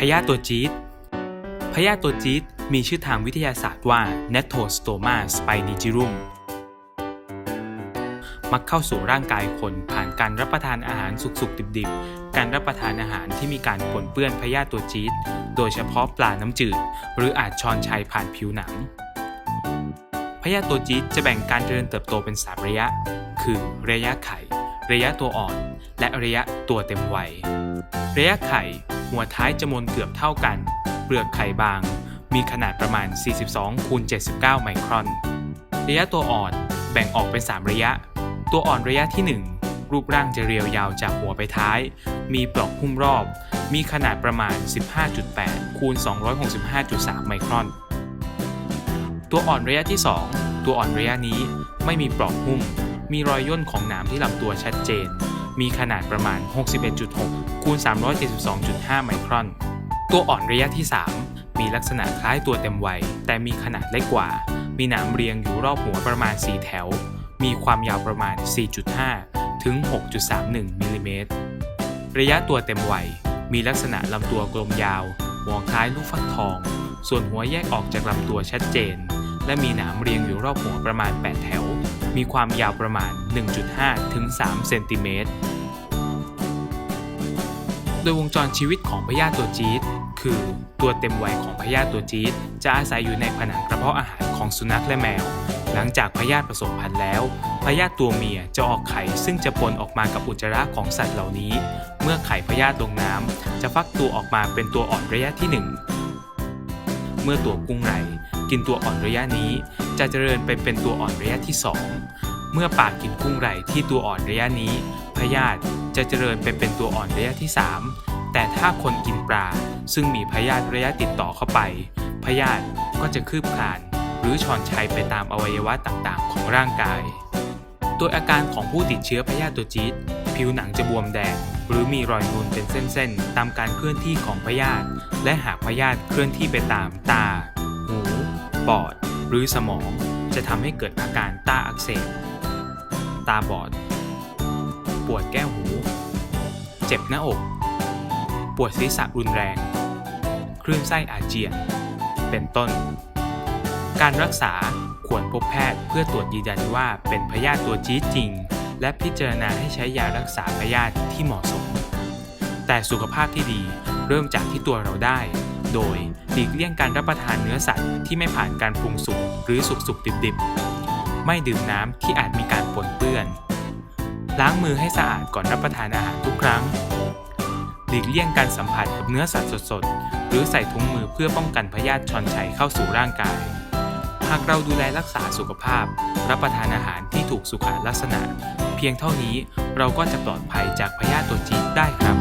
พยาธิตัวจี๊ดพยาธิตัวจี๊ดมีชื่อทางวิทยาศาสตร์ว่า Nettostoma spinigirum มักเข้าสู่ร่างกายคนผ่านการรับประทานอาหารสุกๆดิบๆ การรับประทานอาหารที่มีการปนเปื้อนพยาธิตัวจี๊ดโดยเฉพาะปลาน้ำจืด หรืออาจชอนชัยผ่านผิวหนังพยาธิตัวจี๊ดจะแบ่งการเจริญเติบโตเป็น3ระยะ คือระยะไข่ ระยะตัวอ่อน และระยะตัวเต็มวัย ระยะไข่ หัวท้ายจะมนเกือบเท่ากัน เปลือกไข่บาง มีขนาดประมาณ 42คูณ79 ไมครอน ระยะตัวอ่อนแบ่งออกเป็น 3 ระยะ ตัวอ่อนระยะที่ 1 รูปร่างจะเรียวยาวจากหัวไปท้าย มีปลอกหุ้มรอบ มีขนาดประมาณ 15.8คูณ265.3 ไมครอน ตัวอ่อนระยะที่ 2 ตัวอ่อนระยะนี้ไม่มีปลอกหุ้ม มีรอยย่นของหนามที่ลำตัวชัดเจน มีขนาดประมาณ 61.6 คูณ 372.5 ไมครอน ตัวอ่อนระยะที่ 3 มีลักษณะคล้ายตัวเต็มวัย แต่มีขนาดเล็กกว่า มีหนามเรียงอยู่รอบหัวประมาณ 4 แถว มีความยาวประมาณ 4.5 ถึง 6.31 มิลลิเมตร ระยะตัวเต็มวัย มีลักษณะลำตัวกลมยาวหัวคล้ายลูกฟักทอง ส่วนหัวแยกออกจากลำตัวชัดเจน และมีหนามเรียงอยู่รอบหัวประมาณ 8 แถว มีความยาวประมาณ 1.5 ถึง 3 เซนติเมตร โดยวงจรชีวิตของพยาธิตัวจี๊ดคือตัวเต็มวัยของพยาธิตัวจี๊ดจะอาศัยอยู่ในผนังกระเพาะอาหารของสุนัขและแมว หลังจากพยาธิผสมพันธุ์แล้ว พยาธิตัวเมียจะออกไข่ซึ่งจะปนออกมากับอุจจาระของสัตว์เหล่านี้ เมื่อไข่พยาธิลงน้ำจะฟักตัวออกมาเป็นตัวอ่อนระยะที่ 1 เมื่อตัวกุ้งไหล กินตัวอ่อนระยะนี้ จะเจริญไปเป็นตัวอ่อนระยะที่ 2 เมื่อปากกินกุ้งไหลที่ตัวอ่อนระยะนี้พยาธิจะเจริญไปเป็นตัวอ่อนระยะที่ 3 แต่ถ้าคนกินปลาซึ่งมีพยาธิระยะติดต่อเข้าไปพยาธิก็จะคืบคลานหรือชอนชัยไปตามอวัยวะต่างๆ ของร่างกายโดยอาการของผู้ติดเชื้อพยาธิตัวจี๊ดผิวหนังจะบวมแดงหรือมีรอยนูนเป็นเส้นๆ ตามการเคลื่อนที่ของพยาธิและหากพยาธิเคลื่อนที่ไปตามตา ปอด หรือสมองจะทำให้เกิดอาการตาอักเสบ ตาบอด ปวดแก้วหู เจ็บหน้าอก ปวดศีรษะรุนแรง คลื่นไส้อาเจียน เป็นต้น การรักษาควรพบแพทย์เพื่อตรวจยืนยันว่าเป็นพยาธิตัวจี๊ดจริง และพิจารณาให้ใช้ยารักษาพยาธิที่เหมาะสม แต่สุขภาพที่ดีเริ่มจากที่ตัวเราได้ โดยหลีกเลี่ยงการรับประทานเนื้อสัตว์ที่ไม่ผ่านการปรุงสุกหรือสุกๆดิบๆ ไม่ดื่มน้ำที่อาจมีการปนเปื้อน ล้างมือให้สะอาดก่อนรับประทานอาหารทุกครั้ง หลีกเลี่ยงการสัมผัสกับเนื้อสัตว์สดๆ หรือใส่ถุงมือเพื่อป้องกันพยาธิชอนชัยเข้าสู่ร่างกาย หากเราดูแลรักษาสุขภาพ รับประทานอาหารที่ถูกสุขลักษณะ เพียงเท่านี้เราก็จะปลอดภัยจากพยาธิตัวจี๊ดได้ครับ